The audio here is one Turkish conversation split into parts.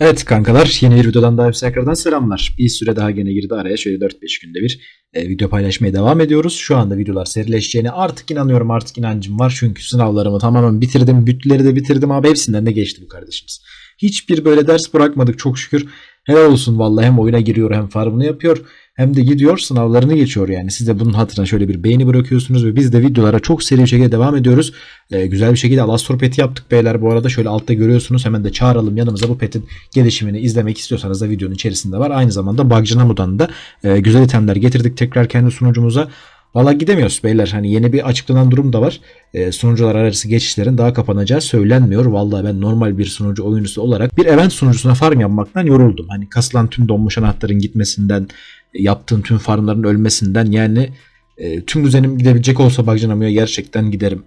Evet kankalar yeni bir videodan daha hepsi tekrardan selamlar. Bir süre daha gene girdi araya şöyle 4-5 günde bir e, video paylaşmaya devam ediyoruz. Şu anda videolar serileşeceğine artık inanıyorum artık inancım var. Çünkü sınavlarımı tamamen bitirdim. Bütleri de bitirdim abi hepsinden de geçti bu kardeşimiz. Hiçbir böyle ders bırakmadık çok şükür. Helal olsun vallahi hem oyuna giriyor hem farmını yapıyor hem de gidiyor sınavlarını geçiyor yani. Siz de bunun hatırına şöyle bir beğeni bırakıyorsunuz ve biz de videolara çok seri bir şekilde devam ediyoruz. Ee, güzel bir şekilde Alastor peti yaptık beyler bu arada. Şöyle altta görüyorsunuz hemen de çağıralım yanımıza bu petin gelişimini izlemek istiyorsanız da videonun içerisinde var. Aynı zamanda Bugcanamu'dan da e, güzel itemler getirdik tekrar kendi sunucumuza. Valla gidemiyoruz beyler. Hani yeni bir açıklanan durum da var. E, sunucular arası geçişlerin daha kapanacağı söylenmiyor. Valla ben normal bir sunucu oyuncusu olarak bir event sunucusuna farm yapmaktan yoruldum. Hani kasılan tüm donmuş anahtarın gitmesinden, yaptığım tüm farmların ölmesinden yani e, tüm düzenim gidebilecek olsa Bagcanamu'ya gerçekten giderim.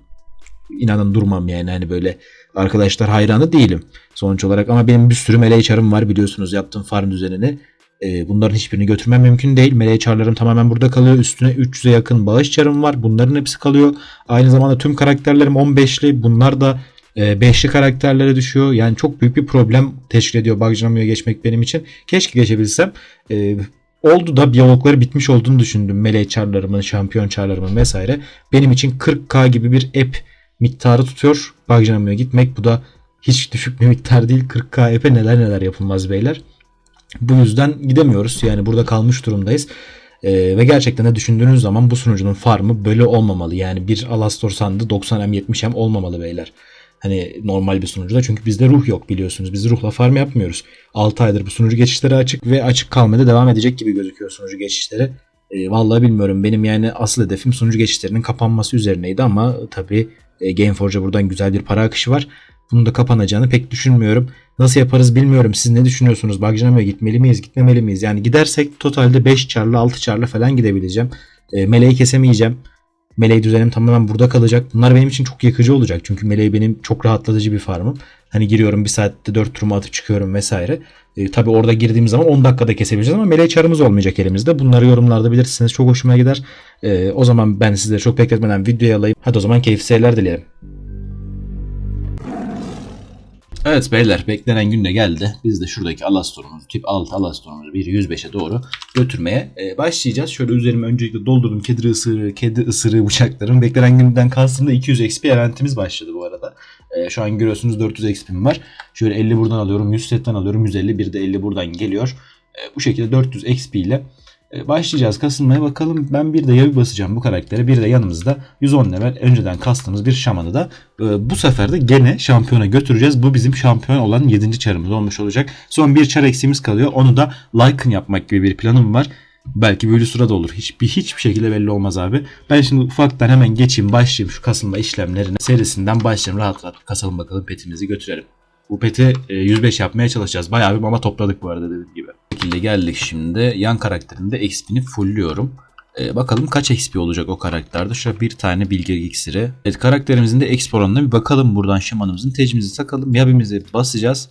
İnanın durmam yani hani böyle arkadaşlar hayranı değilim sonuç olarak ama benim bir sürü meleği çarım var biliyorsunuz yaptığım farm düzenini. E, bunların hiçbirini götürmem mümkün değil. Meleği çarlarım tamamen burada kalıyor. Üstüne 300'e yakın bağış çarım var. Bunların hepsi kalıyor. Aynı zamanda tüm karakterlerim 15'li. Bunlar da 5'li karakterlere düşüyor. Yani çok büyük bir problem teşkil ediyor Bagcanamu'ya geçmek benim için. Keşke geçebilsem. Oldu da biyologları bitmiş olduğunu düşündüm. Meleği çarlarımın, şampiyon çarlarımın vesaire. Benim için 40k gibi bir ep miktarı tutuyor. Bagcanamu'ya gitmek. Bu da hiç düşük bir miktar değil. 40k ep'e neler neler yapılmaz beyler. Bu yüzden gidemiyoruz. Yani burada kalmış durumdayız. Ee, ve gerçekten de düşündüğünüz zaman bu sunucunun farmı böyle olmamalı. Yani bir Alastor sandı 90M 70M olmamalı beyler. Hani normal bir sunucuda çünkü bizde ruh yok biliyorsunuz. Biz ruhla farm yapmıyoruz. 6 aydır bu sunucu geçişleri açık ve açık kalmaya devam edecek gibi gözüküyor sunucu geçişleri. E, vallahi bilmiyorum. Benim yani asıl hedefim sunucu geçişlerinin kapanması üzerineydi ama tabii e, Gameforge'a buradan güzel bir para akışı var. Bunun da kapanacağını pek düşünmüyorum. Nasıl yaparız bilmiyorum. Siz ne düşünüyorsunuz? Bagcanamo'ya gitmeli miyiz, gitmemeli miyiz? Yani gidersek totalde 5 çarlı 6 çarlı falan gidebileceğim. E, meleği kesemeyeceğim. Meleği düzenim tamamen burada kalacak. Bunlar benim için çok yakıcı olacak. Çünkü meleği benim çok rahatlatıcı bir farmım. Hani giriyorum bir saatte 4 turumu atıp çıkıyorum vesaire. E, tabii orada girdiğim zaman 10 dakikada kesebileceğiz ama meleği çarımız olmayacak elimizde. Bunları yorumlarda bilirsiniz. Çok hoşuma gider. E, o zaman ben sizleri çok bekletmeden videoya alayım. Hadi o zaman keyifli seyirler dileyelim. Evet beyler beklenen gün de geldi. Biz de şuradaki Alastor'umuzu tip 6 Alastor'umuzu bir 105'e doğru götürmeye e, başlayacağız. Şöyle üzerime öncelikle doldurdum kedi ısırığı, kedi ısırığı bıçaklarım. Beklenen günden kastımda 200 XP eventimiz başladı bu arada. E, şu an görüyorsunuz 400 XP'm var. Şöyle 50 buradan alıyorum, 100 setten alıyorum, 150 bir de 50 buradan geliyor. E, bu şekilde 400 XP ile başlayacağız kasılmaya bakalım. Ben bir de yavi basacağım bu karaktere. Bir de yanımızda 110 level önceden kastığımız bir şamanı da e, bu sefer de gene şampiyona götüreceğiz. Bu bizim şampiyon olan 7. çarımız olmuş olacak. Son bir çar eksiğimiz kalıyor. Onu da Lycan yapmak gibi bir planım var. Belki böyle sırada olur. Hiçbir hiçbir şekilde belli olmaz abi. Ben şimdi ufaktan hemen geçeyim başlayayım şu kasılma işlemlerine. Serisinden başlayalım. Rahat rahat kasalım bakalım petimizi götürelim. Bu peti 105 e, yapmaya çalışacağız. Bayağı bir mama topladık bu arada dediğim gibi. Bu şekilde geldik şimdi. Yan karakterinde XP'ni fullliyorum. Ee, bakalım kaç XP olacak o karakterde. Şurada bir tane bilgi iksiri. Evet karakterimizin de XP oranına bir bakalım buradan şamanımızın tecimizi takalım. Yabimizi basacağız.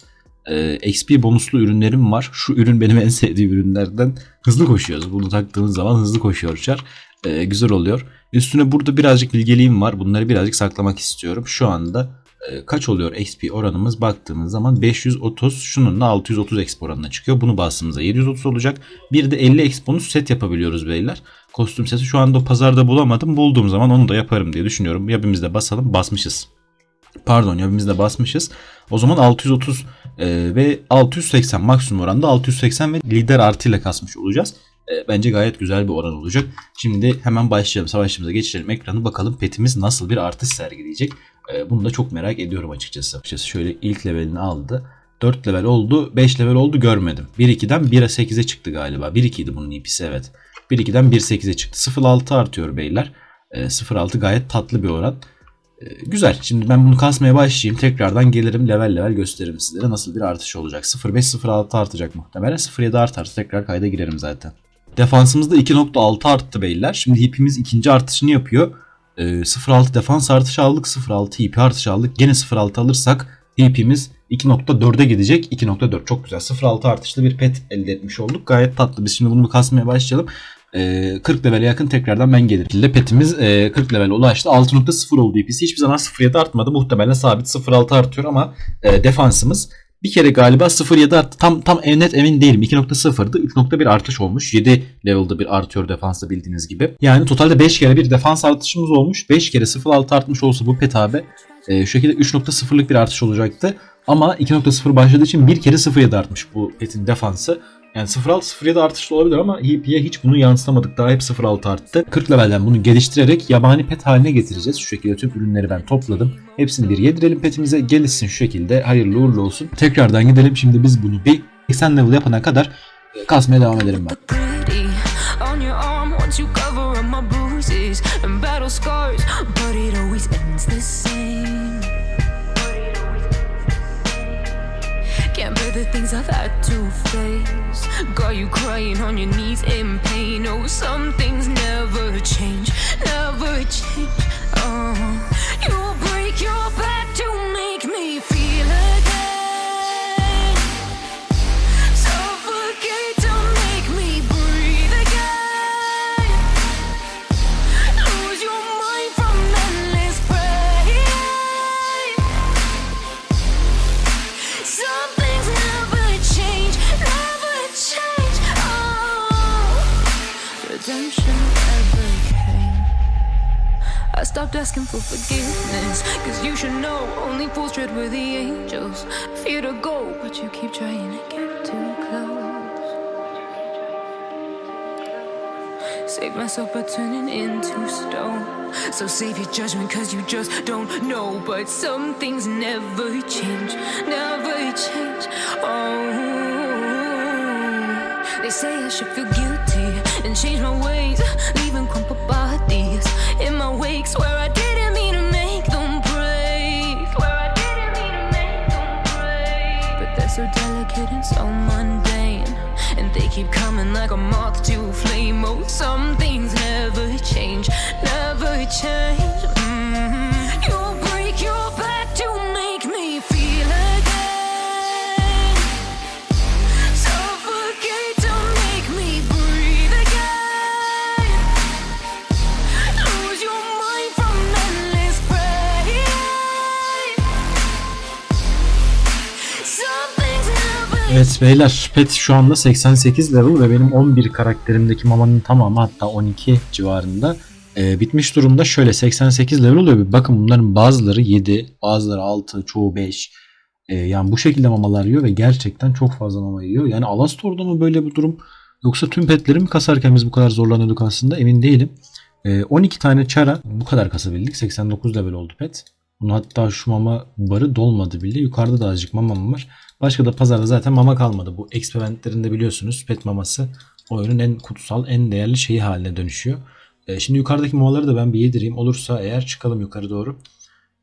Ee, XP bonuslu ürünlerim var. Şu ürün benim en sevdiğim ürünlerden. Hızlı koşuyoruz. Bunu taktığınız zaman hızlı koşuyor uçar. Ee, güzel oluyor. Üstüne burada birazcık bilgeliğim var. Bunları birazcık saklamak istiyorum. Şu anda e, kaç oluyor XP oranımız baktığımız zaman 530 şununla 630 XP oranına çıkıyor. Bunu bastığımızda 730 olacak. Bir de 50 XP bonus set yapabiliyoruz beyler. Kostüm seti şu anda pazarda bulamadım. Bulduğum zaman onu da yaparım diye düşünüyorum. Yabimizde basalım. Basmışız. Pardon yabimizde basmışız. O zaman 630 e, ve 680 maksimum oranda 680 ve lider artıyla kasmış olacağız. E, bence gayet güzel bir oran olacak. Şimdi hemen başlayalım. Savaşçımıza geçirelim ekranı. Bakalım petimiz nasıl bir artış sergileyecek. E, bunu da çok merak ediyorum açıkçası. Açıkçası şöyle ilk levelini aldı. 4 level oldu. 5 level oldu görmedim. 1-2'den 1'e 8'e çıktı galiba. 1-2 idi bunun ipisi evet. 1-2'den 1-8'e çıktı. 0-6 artıyor beyler. E, 0-6 gayet tatlı bir oran. E, güzel. Şimdi ben bunu kasmaya başlayayım. Tekrardan gelirim level level gösteririm sizlere nasıl bir artış olacak. 0-5-0-6 artacak muhtemelen. 0-7 artarsa tekrar kayda girerim zaten. Defansımızda 2.6 arttı beyler. Şimdi hipimiz ikinci artışını yapıyor. E, ee, 0.6 defans artışı aldık. 0.6 IP artışı aldık. Gene 0.6 alırsak IP'miz 2.4'e gidecek. 2.4 çok güzel. 0.6 artışlı bir pet elde etmiş olduk. Gayet tatlı. Biz şimdi bunu kasmaya başlayalım. E, 40 level'e yakın tekrardan ben gelirim. Petimiz e, 40 level ulaştı. 6.0 oldu IP'si. Hiçbir zaman 0.7 artmadı. Muhtemelen sabit 0.6 artıyor ama e, defansımız Bir kere galiba 0.7 arttı. Tam tam net emin değilim. 2.0'dı. 3.1 artış olmuş. 7 level'da bir artıyor defansta bildiğiniz gibi. Yani totalde 5 kere bir defans artışımız olmuş. 5 kere 0.6 artmış olsa bu pet abi e, şu şekilde 3.0'lık bir artış olacaktı. Ama 2.0 başladığı için bir kere 0.7 artmış bu petin defansı. Yani 0.6-0.7 artışlı olabilir ama HP'ye hiç bunu yansıtamadık. Daha hep 0.6 arttı. 40 levelden bunu geliştirerek yabani pet haline getireceğiz. Şu şekilde tüm ürünleri ben topladım. Hepsini bir yedirelim petimize. Gelişsin şu şekilde. Hayırlı uğurlu olsun. Tekrardan gidelim. Şimdi biz bunu bir 80 level yapana kadar kasmaya devam edelim ben. scars, but it always ends the. Got you crying on your knees in pain. Oh, some things never change, never change. Asking for forgiveness, cause you should know only fools tread with the angels. Fear to go, but you keep trying to get too close. Save myself by turning into stone. So save your judgment, cause you just don't know. But some things never change, never change. Oh, they say I should feel guilty and change my ways, leaving crumpled bodies in my wake. Swear I so so mundane. And they keep coming like a moth to a flame. Oh, some things never change, never change. Evet beyler pet şu anda 88 level ve benim 11 karakterimdeki mamanın tamamı hatta 12 civarında e, bitmiş durumda. Şöyle 88 level oluyor. Bakın bunların bazıları 7, bazıları 6, çoğu 5. E, yani bu şekilde mamalar yiyor ve gerçekten çok fazla mama yiyor. Yani Alastor'da mı böyle bir durum yoksa tüm petleri mi kasarken biz bu kadar zorlanıyorduk aslında emin değilim. E, 12 tane çara bu kadar kasabildik. 89 level oldu pet. Bunun hatta şu mama barı dolmadı bile. Yukarıda da azıcık mamam var. Başka da pazarda zaten mama kalmadı. Bu experimentlerinde biliyorsunuz pet maması oyunun en kutsal, en değerli şeyi haline dönüşüyor. E, şimdi yukarıdaki mamaları da ben bir yedireyim. Olursa eğer çıkalım yukarı doğru.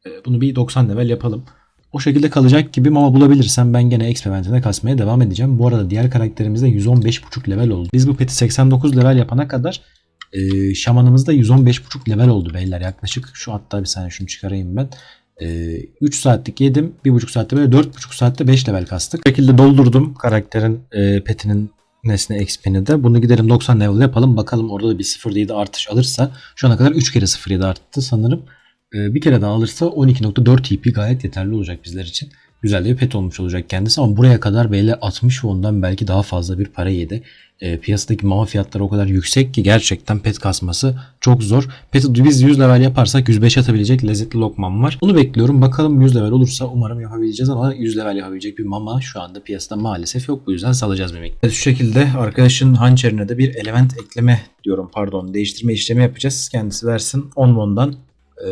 E, bunu bir 90 level yapalım. O şekilde kalacak gibi mama bulabilirsem ben gene experimentine kasmaya devam edeceğim. Bu arada diğer karakterimiz de 115.5 level oldu. Biz bu peti 89 level yapana kadar e, şamanımız da 115.5 level oldu beyler yaklaşık. Şu hatta bir saniye şunu çıkarayım ben. E, 3 saatlik yedim. 1.5 saatte böyle 4.5 saatte 5 level kastık. Bu şekilde doldurdum karakterin e, petinin nesne XP'ni de. Bunu gidelim 90 level yapalım. Bakalım orada da bir 0.7 artış alırsa. Şu ana kadar 3 kere 0.7 arttı sanırım. E, bir kere daha alırsa 12.4 TP gayet yeterli olacak bizler için. Güzel bir pet olmuş olacak kendisi ama buraya kadar böyle 60 ve ondan belki daha fazla bir para yedi. E, piyasadaki mama fiyatları o kadar yüksek ki gerçekten pet kasması çok zor. Pet'i biz 100 level yaparsak 105 atabilecek lezzetli lokmam var. Bunu bekliyorum. Bakalım 100 level olursa umarım yapabileceğiz ama 100 level yapabilecek bir mama şu anda piyasada maalesef yok. Bu yüzden salacağız miktar. Evet, şu şekilde arkadaşın hançerine de bir element ekleme diyorum pardon değiştirme işlemi yapacağız. Kendisi versin 10 mondan e,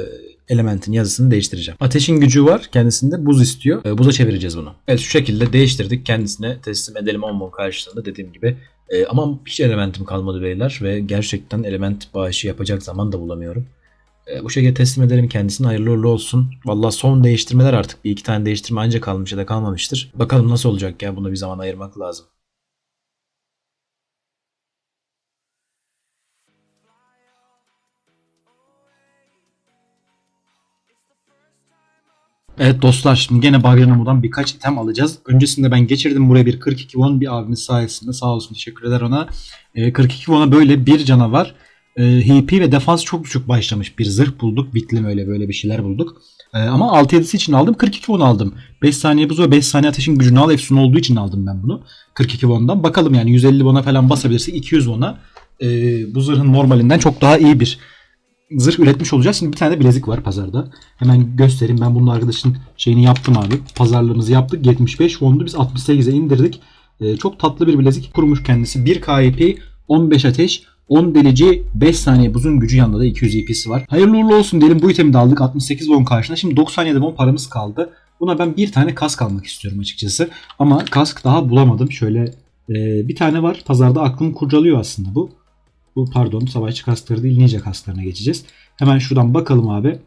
elementin yazısını değiştireceğim. Ateşin gücü var. Kendisinde buz istiyor. E, buza çevireceğiz bunu. Evet şu şekilde değiştirdik. Kendisine teslim edelim 10 mon karşılığında dediğim gibi. E, ama hiç elementim kalmadı beyler ve gerçekten element bağışı yapacak zaman da bulamıyorum. E, bu şekilde teslim edelim kendisine hayırlı uğurlu olsun. Valla son değiştirmeler artık bir iki tane değiştirme ancak kalmış ya da kalmamıştır. Bakalım nasıl olacak ya buna bir zaman ayırmak lazım. Evet dostlar şimdi gene Bagrenamo'dan birkaç item alacağız. Öncesinde ben geçirdim buraya bir 42 won bir abimiz sayesinde sağ olsun teşekkür eder ona. Ee, 42 won'a böyle bir canavar e, HP ve defans çok düşük başlamış. Bir zırh bulduk. Bitlim öyle böyle bir şeyler bulduk. E, ama 6-7'si için aldım. 42 won aldım. 5 saniye buz ve 5 saniye ateşin gücünü al efsun olduğu için aldım ben bunu. 42 won'dan. Bakalım yani 150 won'a falan basabilirsek 200 won'a e, bu zırhın normalinden çok daha iyi bir zırh üretmiş olacağız. Şimdi bir tane de bilezik var pazarda. Hemen göstereyim. Ben bunun arkadaşın şeyini yaptım abi. Pazarlığımızı yaptık. 75 won'du. Biz 68'e indirdik. E, çok tatlı bir bilezik kurmuş kendisi. 1 KP, 15 ateş, 10 delici, 5 saniye buzun gücü yanında da 200 EP'si var. Hayırlı uğurlu olsun diyelim. Bu itemi de aldık 68 won karşına. Şimdi 97 won paramız kaldı. Buna ben bir tane kask almak istiyorum açıkçası. Ama kask daha bulamadım. Şöyle e, bir tane var. Pazarda aklım kurcalıyor aslında bu. Bu pardon savaşçı kaskları değil ninja kasklarına geçeceğiz. Hemen şuradan bakalım abi.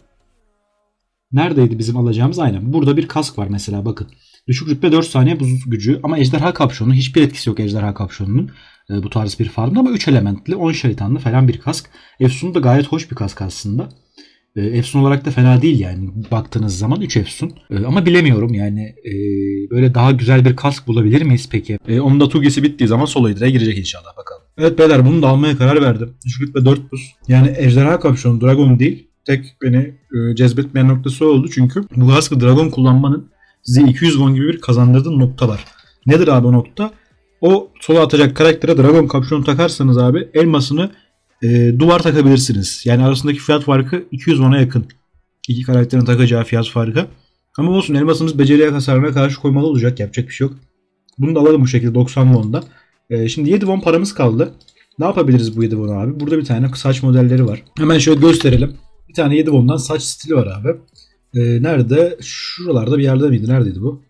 Neredeydi bizim alacağımız? Aynen. Burada bir kask var mesela bakın. Düşük rütbe 4 saniye buz gücü ama ejderha kapşonu hiçbir etkisi yok ejderha kapşonunun e, bu tarz bir farmda ama 3 elementli 10 şeytanlı falan bir kask. Efsun da gayet hoş bir kask aslında. E, Efsun olarak da fena değil yani baktığınız zaman 3 Efsun. E, ama bilemiyorum yani e, böyle daha güzel bir kask bulabilir miyiz peki? E, onun da Tugi'si bittiği zaman solo girecek inşallah bakalım. Evet beyler bunu da almaya karar verdim. Düşük rütbe 4 buz. Yani ejderha kapşonu dragon değil. Tek beni e, cezbetmeyen noktası oldu çünkü bu kaskı dragon kullanmanın size 200 won gibi bir kazandırdığı nokta var. Nedir abi o nokta? O sola atacak karaktere dragon kapşonu takarsanız abi elmasını e, duvar takabilirsiniz. Yani arasındaki fiyat farkı 200 won'a yakın. İki karakterin takacağı fiyat farkı. Ama olsun elmasımız beceriye hasarına karşı koymalı olacak. Yapacak bir şey yok. Bunu da alalım bu şekilde 90 won'da. E, şimdi 7 won paramız kaldı. Ne yapabiliriz bu 7 won abi? Burada bir tane saç modelleri var. Hemen şöyle gösterelim. Bir tane 7 won'dan saç stili var abi. E, nerede? Şuralarda bir yerde miydi? Neredeydi bu?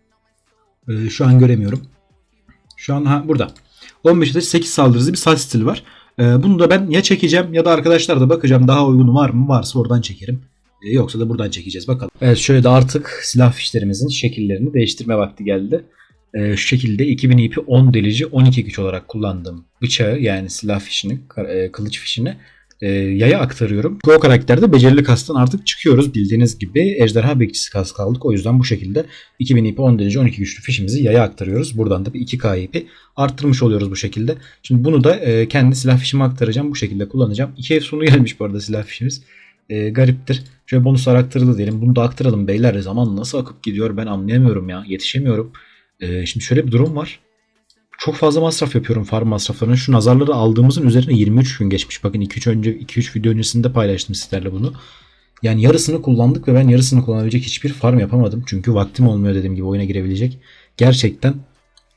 E, şu an göremiyorum. Şu an ha burada. 15 ateş 8 saldırı hızı bir saç stili var. Ee, bunu da ben ya çekeceğim ya da arkadaşlar da bakacağım daha uygunu var mı? Varsa oradan çekerim. Ee, yoksa da buradan çekeceğiz bakalım. Evet şöyle de artık silah fişlerimizin şekillerini değiştirme vakti geldi. Ee, şu şekilde 2000 IP 10 delici 12 güç olarak kullandığım bıçağı yani silah fişini, e, kılıç fişini e, yaya aktarıyorum. Bu karakterde becerili kastan artık çıkıyoruz. Bildiğiniz gibi ejderha bekçisi kas kaldık. O yüzden bu şekilde 2000 IP 10 derece 12 güçlü fişimizi yaya aktarıyoruz. Buradan da bir 2K IP arttırmış oluyoruz bu şekilde. Şimdi bunu da e, kendi silah fişime aktaracağım. Bu şekilde kullanacağım. 2 ev sonu gelmiş bu arada silah fişimiz. E, gariptir. Şöyle bonuslar aktarıldı diyelim. Bunu da aktaralım beyler. Zaman nasıl akıp gidiyor ben anlayamıyorum ya. Yetişemiyorum. E, şimdi şöyle bir durum var. Çok fazla masraf yapıyorum farm masraflarını. Şu nazarları aldığımızın üzerine 23 gün geçmiş. Bakın 2-3 önce 2-3 video öncesinde paylaştım sizlerle bunu. Yani yarısını kullandık ve ben yarısını kullanabilecek hiçbir farm yapamadım. Çünkü vaktim olmuyor dediğim gibi oyuna girebilecek. Gerçekten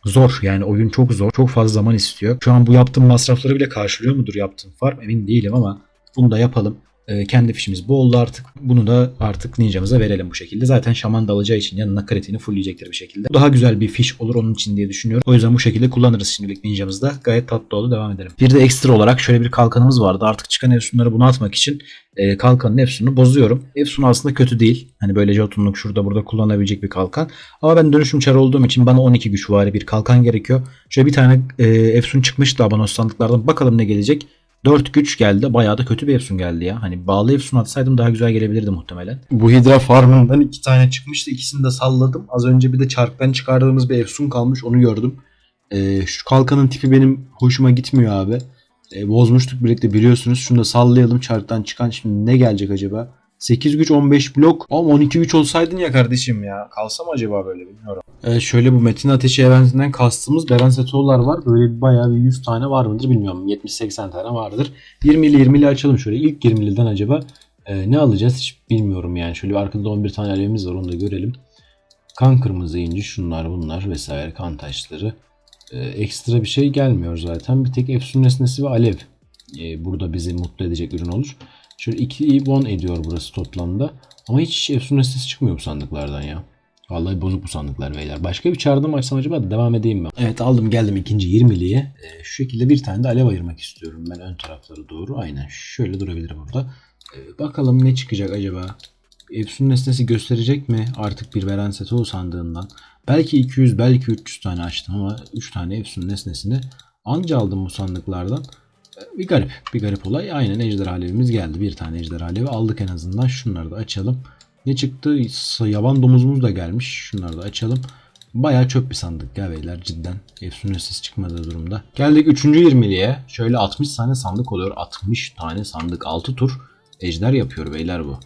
zor. Yani oyun çok zor. Çok fazla zaman istiyor. Şu an bu yaptığım masrafları bile karşılıyor mudur yaptığım farm emin değilim ama bunu da yapalım. Ee, kendi fişimiz bu oldu artık. Bunu da artık ninjamıza verelim bu şekilde. Zaten şaman da alacağı için yanına kritiğini fullleyecektir bir şekilde. Daha güzel bir fiş olur onun için diye düşünüyorum. O yüzden bu şekilde kullanırız şimdilik ninjamızda. Gayet tatlı oldu. Devam edelim. Bir de ekstra olarak şöyle bir kalkanımız vardı. Artık çıkan efsunları bunu atmak için e, kalkanın efsununu bozuyorum. Efsun aslında kötü değil. Hani böyle jotunluk şurada burada kullanabilecek bir kalkan. Ama ben dönüşüm çarı olduğum için bana 12 güç vari bir kalkan gerekiyor. Şöyle bir tane e, efsun çıkmıştı abonos sandıklardan. Bakalım ne gelecek. 4 güç geldi. Bayağı da kötü bir Efsun geldi ya. Hani bağlı Efsun atsaydım daha güzel gelebilirdi muhtemelen. Bu Hidra farmından iki tane çıkmıştı. İkisini de salladım. Az önce bir de çarktan çıkardığımız bir Efsun kalmış. Onu gördüm. Ee, şu kalkanın tipi benim hoşuma gitmiyor abi. Ee, bozmuştuk birlikte biliyorsunuz. Şunu da sallayalım çarktan çıkan. Şimdi ne gelecek acaba? 8 güç 15 blok. Ama 12 güç olsaydın ya kardeşim ya. Kalsam acaba böyle bilmiyorum. Evet şöyle bu Metin Ateşi eventinden kastımız Beren Setoğullar var. Böyle bir bayağı bir 100 tane var mıdır bilmiyorum. 70-80 tane vardır. 20'li 20'li açalım şöyle. İlk 20'liden acaba e, ne alacağız hiç bilmiyorum yani. Şöyle bir arkada 11 tane alevimiz var onu da görelim. Kan kırmızı inci şunlar bunlar vesaire kan taşları. E, ekstra bir şey gelmiyor zaten. Bir tek Efsun nesnesi ve alev e, burada bizi mutlu edecek ürün olur. Şöyle 2 ibon ediyor burası toplamda. Ama hiç Efsun nesnesi çıkmıyor bu sandıklardan ya. Vallahi bozuk bu sandıklar beyler. Başka bir çağrıda açsam acaba devam edeyim ben. Evet aldım geldim ikinci 20'liye. Ee, şu şekilde bir tane de alev ayırmak istiyorum ben ön tarafları doğru. Aynen şöyle durabilir burada. Ee, bakalım ne çıkacak acaba. Efsun nesnesi gösterecek mi artık bir veren seti o sandığından. Belki 200 belki 300 tane açtım ama 3 tane Efsun nesnesini anca aldım bu sandıklardan. Bir garip, bir garip olay. Aynen ejderha alevimiz geldi. Bir tane ejderha alevi aldık en azından. Şunları da açalım. Ne çıktı? Yaban domuzumuz da gelmiş. Şunları da açalım. Bayağı çöp bir sandık ya beyler cidden. Efsun'un sesi çıkmadığı durumda. Geldik 3. 20'liye. Şöyle 60 tane sandık oluyor. 60 tane sandık. 6 tur ejder yapıyor beyler bu.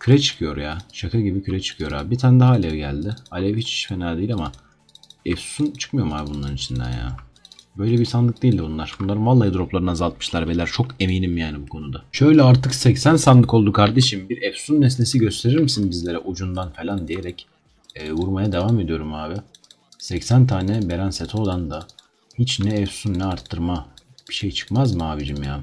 Küre çıkıyor ya. Şaka gibi küre çıkıyor abi. Bir tane daha alev geldi. Alev hiç fena değil ama Efsun çıkmıyor mu abi bunların içinden ya? Böyle bir sandık değildi bunlar. Bunların vallahi droplarını azaltmışlar beyler. Çok eminim yani bu konuda. Şöyle artık 80 sandık oldu kardeşim. Bir Efsun nesnesi gösterir misin bizlere ucundan falan diyerek e, vurmaya devam ediyorum abi. 80 tane Beren seti olan da hiç ne Efsun ne arttırma bir şey çıkmaz mı abicim ya?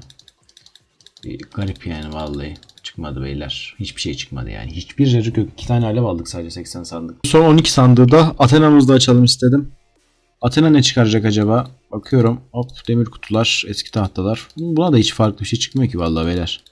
Bir garip yani vallahi. Çıkmadı beyler. Hiçbir şey çıkmadı yani. Hiçbir cacık yok. 2 tane alev aldık sadece 80 sandık. Son 12 sandığı da Athena'mızda açalım istedim. Athena ne çıkaracak acaba? Bakıyorum. Hop demir kutular, eski tahtalar. Buna da hiç farklı bir şey çıkmıyor ki vallahi beyler.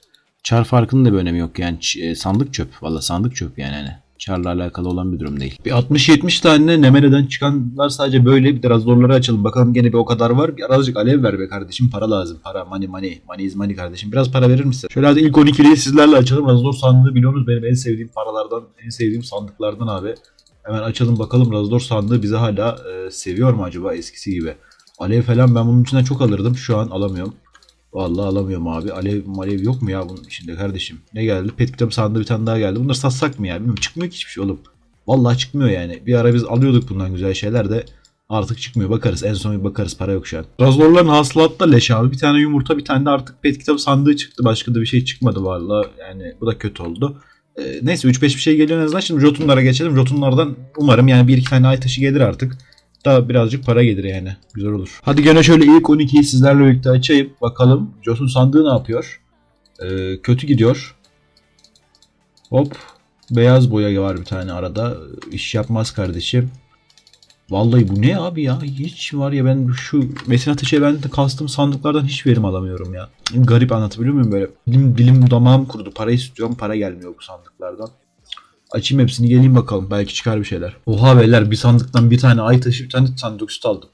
Çar farkının da bir önemi yok yani. E, sandık çöp. Vallahi sandık çöp yani hani. Çarla alakalı olan bir durum değil. Bir 60-70 tane Nemere'den çıkanlar sadece böyle. Bir de razorları açalım. Bakalım gene bir o kadar var. Bir azıcık alev ver be kardeşim. Para lazım. Para. Money money. Money is money kardeşim. Biraz para verir misin? Şöyle hadi ilk 12'liyi sizlerle açalım. Razor sandığı biliyorsunuz benim en sevdiğim paralardan, en sevdiğim sandıklardan abi. Hemen açalım bakalım Razor sandığı bizi hala e, seviyor mu acaba eskisi gibi? Alev falan ben bunun içinden çok alırdım. Şu an alamıyorum. Vallahi alamıyorum abi. Alev malev yok mu ya bunun içinde kardeşim? Ne geldi? Pet kitabı sandığı bir tane daha geldi. Bunları satsak mı ya? Bilmiyorum. Çıkmıyor ki hiçbir şey oğlum. Vallahi çıkmıyor yani. Bir ara biz alıyorduk bundan güzel şeyler de artık çıkmıyor. Bakarız. En son bir bakarız. Para yok şu an. Razorların hasılatı da leş abi. Bir tane yumurta bir tane de artık pet kitabı sandığı çıktı. Başka da bir şey çıkmadı vallahi. Yani bu da kötü oldu. Ee, neyse 3-5 bir şey geliyor en azından. Şimdi Jotunlara geçelim. Jotunlardan umarım yani bir iki tane ay taşı gelir artık. Daha birazcık para gelir yani. Güzel olur. Hadi gene şöyle ilk 12'yi sizlerle birlikte açayım. Bakalım Jotun sandığı ne yapıyor? Ee, kötü gidiyor. Hop. Beyaz boya var bir tane arada. İş yapmaz kardeşim. Vallahi bu ne abi ya? Hiç var ya ben şu Metin Ateş'e ben de kastım sandıklardan hiç verim alamıyorum ya. Garip anlatabiliyor muyum böyle? Dilim, dilim damağım kurudu. Para istiyorum. Para gelmiyor bu sandıklardan. Açayım hepsini geleyim bakalım. Belki çıkar bir şeyler. Oha beyler bir sandıktan bir tane ay taşı bir tane sandık üstü aldım.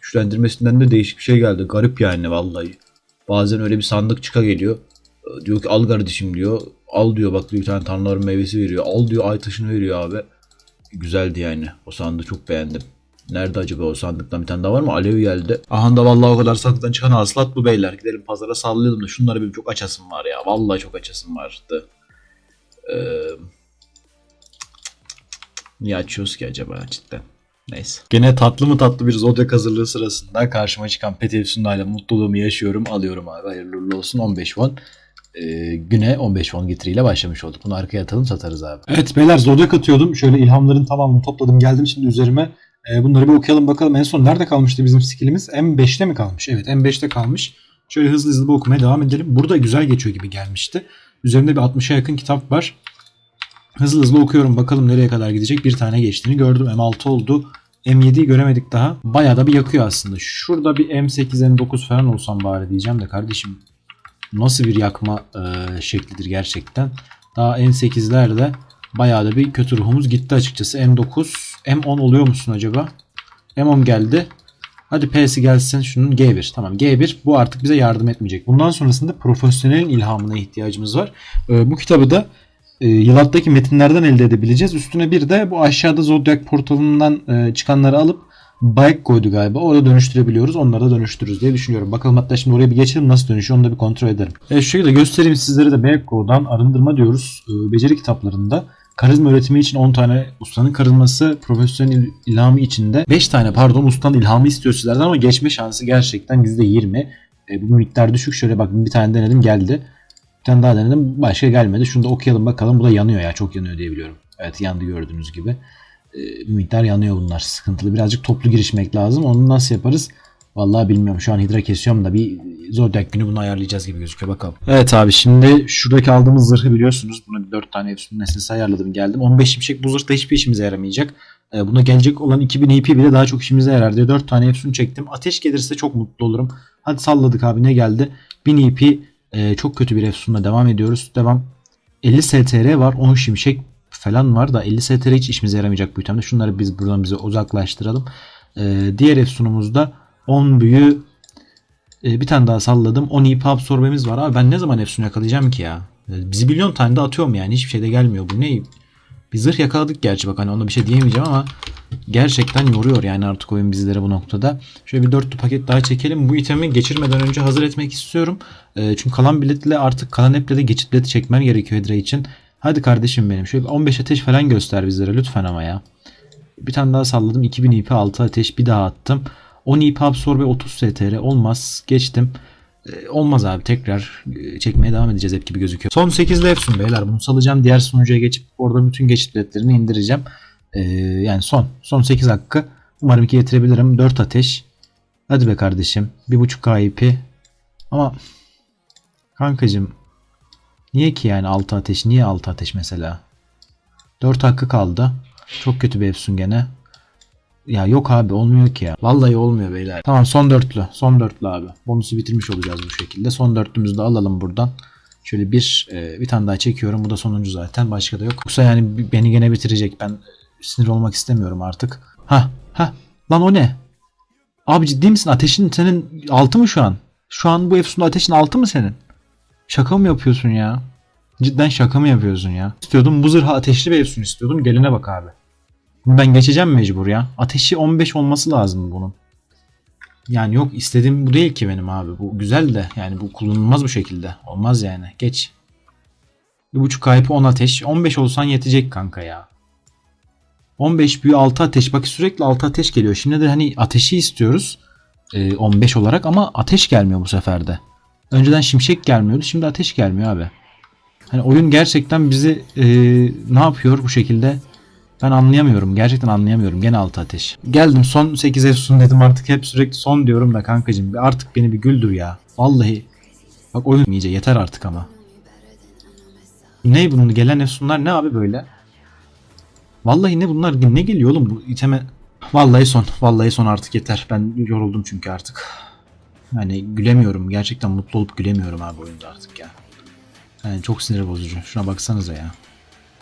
Güçlendirmesinden de değişik bir şey geldi. Garip yani vallahi. Bazen öyle bir sandık çıka geliyor. Ee, Diyor ki al kardeşim diyor. Al diyor bak bir tane tanrıların meyvesi veriyor. Al diyor ay taşını veriyor abi. Güzeldi yani. O sandığı çok beğendim. Nerede acaba o sandıktan bir tane daha var mı? Alev geldi. Aha da vallahi o kadar sandıktan çıkan hasılat bu beyler. Gidelim pazara sallayalım da şunları benim çok açasım var ya. Vallahi çok açasım vardı. Eee... Niye açıyoruz ki acaba cidden? Neyse. Gene tatlı mı tatlı bir zodyak hazırlığı sırasında karşıma çıkan Petel Sunday'la mutluluğumu yaşıyorum. Alıyorum abi hayırlı olsun 15 won. Ee, güne 15 won getiriyle başlamış olduk. Bunu arkaya atalım satarız abi. Evet beyler zodyak atıyordum. Şöyle ilhamların tamamını topladım geldim şimdi üzerime. Ee, bunları bir okuyalım bakalım. En son nerede kalmıştı bizim skillimiz? M5'te mi kalmış? Evet M5'te kalmış. Şöyle hızlı hızlı bir okumaya devam edelim. Burada güzel geçiyor gibi gelmişti. Üzerinde bir 60'a yakın kitap var. Hızlı hızlı okuyorum bakalım nereye kadar gidecek. Bir tane geçtiğini gördüm. M6 oldu. M7'yi göremedik daha. Bayağı da bir yakıyor aslında. Şurada bir M8, M9 falan olsam bari diyeceğim de kardeşim nasıl bir yakma e, şeklidir gerçekten. Daha M8'lerde bayağı da bir kötü ruhumuz gitti açıkçası. M9, M10 oluyor musun acaba? M10 geldi. Hadi P'si gelsin şunun G1. Tamam G1 bu artık bize yardım etmeyecek. Bundan sonrasında profesyonelin ilhamına ihtiyacımız var. E, bu kitabı da e, Yılat'taki metinlerden elde edebileceğiz. Üstüne bir de bu aşağıda Zodiac portalından e, çıkanları alıp bike koydu galiba. Orada dönüştürebiliyoruz. Onları da dönüştürürüz diye düşünüyorum. Bakalım hatta şimdi oraya bir geçelim. Nasıl dönüşüyor onu da bir kontrol edelim. Evet şu şekilde göstereyim sizlere de Beyko'dan arındırma diyoruz. E, beceri kitaplarında karizma öğretimi için 10 tane ustanın karizması, profesyonel il- ilhamı içinde 5 tane pardon ustanın ilhamı istiyor sizlerden ama geçme şansı gerçekten %20. E, bu miktar düşük. Şöyle bak bir tane denedim geldi. Tane daha denedim. Başka gelmedi. Şunu da okuyalım bakalım. Bu da yanıyor ya. Çok yanıyor diye biliyorum. Evet yandı gördüğünüz gibi. Ee, bir miktar yanıyor bunlar. Sıkıntılı. Birazcık toplu girişmek lazım. Onu nasıl yaparız? Vallahi bilmiyorum. Şu an hidra kesiyorum da bir Zodiac günü bunu ayarlayacağız gibi gözüküyor bakalım. Evet abi şimdi şuradaki aldığımız zırhı biliyorsunuz. Bir 4 tane efsun nesnesi ayarladım geldim. 15 şimşek bu zırh da hiçbir işimize yaramayacak. Ee, buna gelecek olan 2000 EP bile daha çok işimize yarar diye 4 tane efsun çektim. Ateş gelirse çok mutlu olurum. Hadi salladık abi ne geldi? 1000 EP ee, çok kötü bir efsunla devam ediyoruz. Devam. 50 STR var. 10 şimşek falan var da 50 STR hiç işimize yaramayacak bu itemde. Şunları biz buradan bize uzaklaştıralım. Ee, diğer efsunumuzda 10 büyü e, bir tane daha salladım. 10 ip absorbemiz var. Abi ben ne zaman efsun yakalayacağım ki ya? Ee, Bizi milyon tane de atıyorum yani. Hiçbir şey de gelmiyor. Bu ne? Bir zırh yakaladık gerçi bak hani ona bir şey diyemeyeceğim ama gerçekten yoruyor yani artık oyun bizleri bu noktada. Şöyle bir dörtlü paket daha çekelim. Bu itemi geçirmeden önce hazır etmek istiyorum. Ee, çünkü kalan biletle artık kalan eple de geçit bileti çekmen gerekiyor Hydra için. Hadi kardeşim benim. Şöyle bir 15 ateş falan göster bizlere lütfen ama ya. Bir tane daha salladım. 2000 IP 6 ateş bir daha attım. 10 IP absorbe 30 STR olmaz. Geçtim. Ee, olmaz abi tekrar e, çekmeye devam edeceğiz hep gibi gözüküyor. Son 8'de Efsun beyler bunu salacağım. Diğer sunucuya geçip orada bütün geçit biletlerini indireceğim. Ee, yani son. Son 8 hakkı. Umarım ki getirebilirim. 4 ateş. Hadi be kardeşim. 1.5K IP. Ama kankacım niye ki yani 6 ateş? Niye 6 ateş mesela? 4 hakkı kaldı. Çok kötü bir Efsun gene. Ya yok abi olmuyor ki ya. Vallahi olmuyor beyler. Tamam son dörtlü. Son dörtlü abi. Bonusu bitirmiş olacağız bu şekilde. Son dörtlümüzü de alalım buradan. Şöyle bir e, bir tane daha çekiyorum. Bu da sonuncu zaten. Başka da yok. Yoksa yani beni gene bitirecek. Ben sinir olmak istemiyorum artık. Ha ha. Lan o ne? Abi ciddi misin? Ateşin senin altı mı şu an? Şu an bu Efsun'da ateşin altı mı senin? Şaka mı yapıyorsun ya? Cidden şaka mı yapıyorsun ya? İstiyordum bu zırha ateşli bir Efsun istiyordum. Geline bak abi. Ben geçeceğim mecbur ya. Ateşi 15 olması lazım bunun. Yani yok istediğim bu değil ki benim abi. Bu güzel de yani bu kullanılmaz bu şekilde. Olmaz yani. Geç. 1.5 kayıpı 10 ateş. 15 olsan yetecek kanka ya. 15 büyü 6 ateş. Bak sürekli 6 ateş geliyor. Şimdi de hani ateşi istiyoruz. e, 15 olarak ama ateş gelmiyor bu sefer de. Önceden şimşek gelmiyordu. Şimdi ateş gelmiyor abi. Hani oyun gerçekten bizi e, ne yapıyor bu şekilde ben anlayamıyorum. Gerçekten anlayamıyorum. Gene altı ateş. Geldim son 8 Efsun dedim artık hep sürekli son diyorum da kankacım. Artık beni bir güldür ya. Vallahi. Bak oyun iyice yeter artık ama. Ne bunun gelen Efsunlar ne abi böyle? Vallahi ne bunlar ne geliyor oğlum bu iteme. Vallahi son. Vallahi son artık yeter. Ben yoruldum çünkü artık. Yani gülemiyorum. Gerçekten mutlu olup gülemiyorum abi oyunda artık ya. Yani çok sinir bozucu. Şuna baksanıza ya.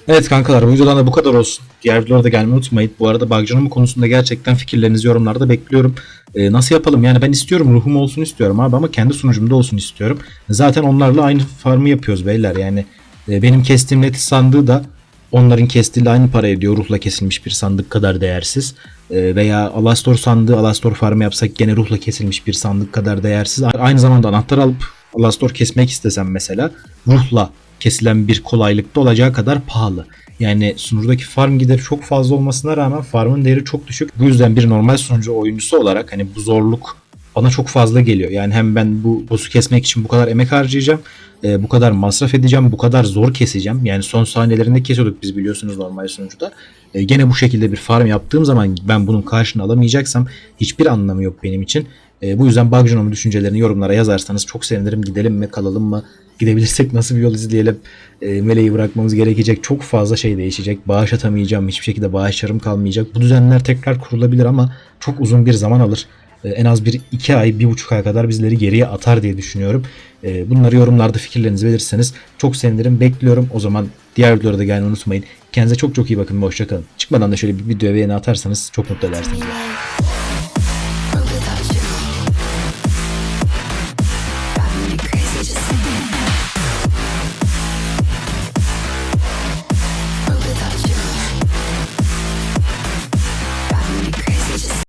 Evet kankalar bu videodan da bu kadar olsun. Diğer videolara da gelmeyi unutmayın. Bu arada Bugcan'ın konusunda gerçekten fikirlerinizi yorumlarda bekliyorum. Ee, nasıl yapalım? Yani ben istiyorum ruhum olsun istiyorum abi ama kendi sunucumda olsun istiyorum. Zaten onlarla aynı farmı yapıyoruz beyler. Yani e, benim kestiğim neti sandığı da onların kestiğiyle aynı para ediyor. Ruhla kesilmiş bir sandık kadar değersiz. Ee, veya Alastor sandığı Alastor farmı yapsak gene ruhla kesilmiş bir sandık kadar değersiz. Aynı zamanda anahtar alıp Alastor kesmek istesem mesela ruhla kesilen bir kolaylıkta olacağı kadar pahalı. Yani sunucudaki farm gideri çok fazla olmasına rağmen farmın değeri çok düşük. Bu yüzden bir normal sunucu oyuncusu olarak hani bu zorluk bana çok fazla geliyor. Yani hem ben bu boss'u kesmek için bu kadar emek harcayacağım, e, bu kadar masraf edeceğim, bu kadar zor keseceğim. Yani son sahnelerinde kesiyorduk biz biliyorsunuz normal sunucuda. E, gene bu şekilde bir farm yaptığım zaman ben bunun karşını alamayacaksam hiçbir anlamı yok benim için. E, bu yüzden Bugjonom'un düşüncelerini yorumlara yazarsanız çok sevinirim. Gidelim mi kalalım mı? Gidebilirsek nasıl bir yol izleyelim? E, meleği bırakmamız gerekecek. Çok fazla şey değişecek. Bağış atamayacağım. Hiçbir şekilde bağışlarım kalmayacak. Bu düzenler tekrar kurulabilir ama çok uzun bir zaman alır. E, en az bir iki ay, bir buçuk ay kadar bizleri geriye atar diye düşünüyorum. Bunları yorumlarda fikirlerinizi belirtirseniz çok sevinirim. Bekliyorum. O zaman diğer videolara da gelmeyi unutmayın. Kendinize çok çok iyi bakın hoşçakalın. Çıkmadan da şöyle bir videoya atarsanız çok mutlu edersiniz. beni.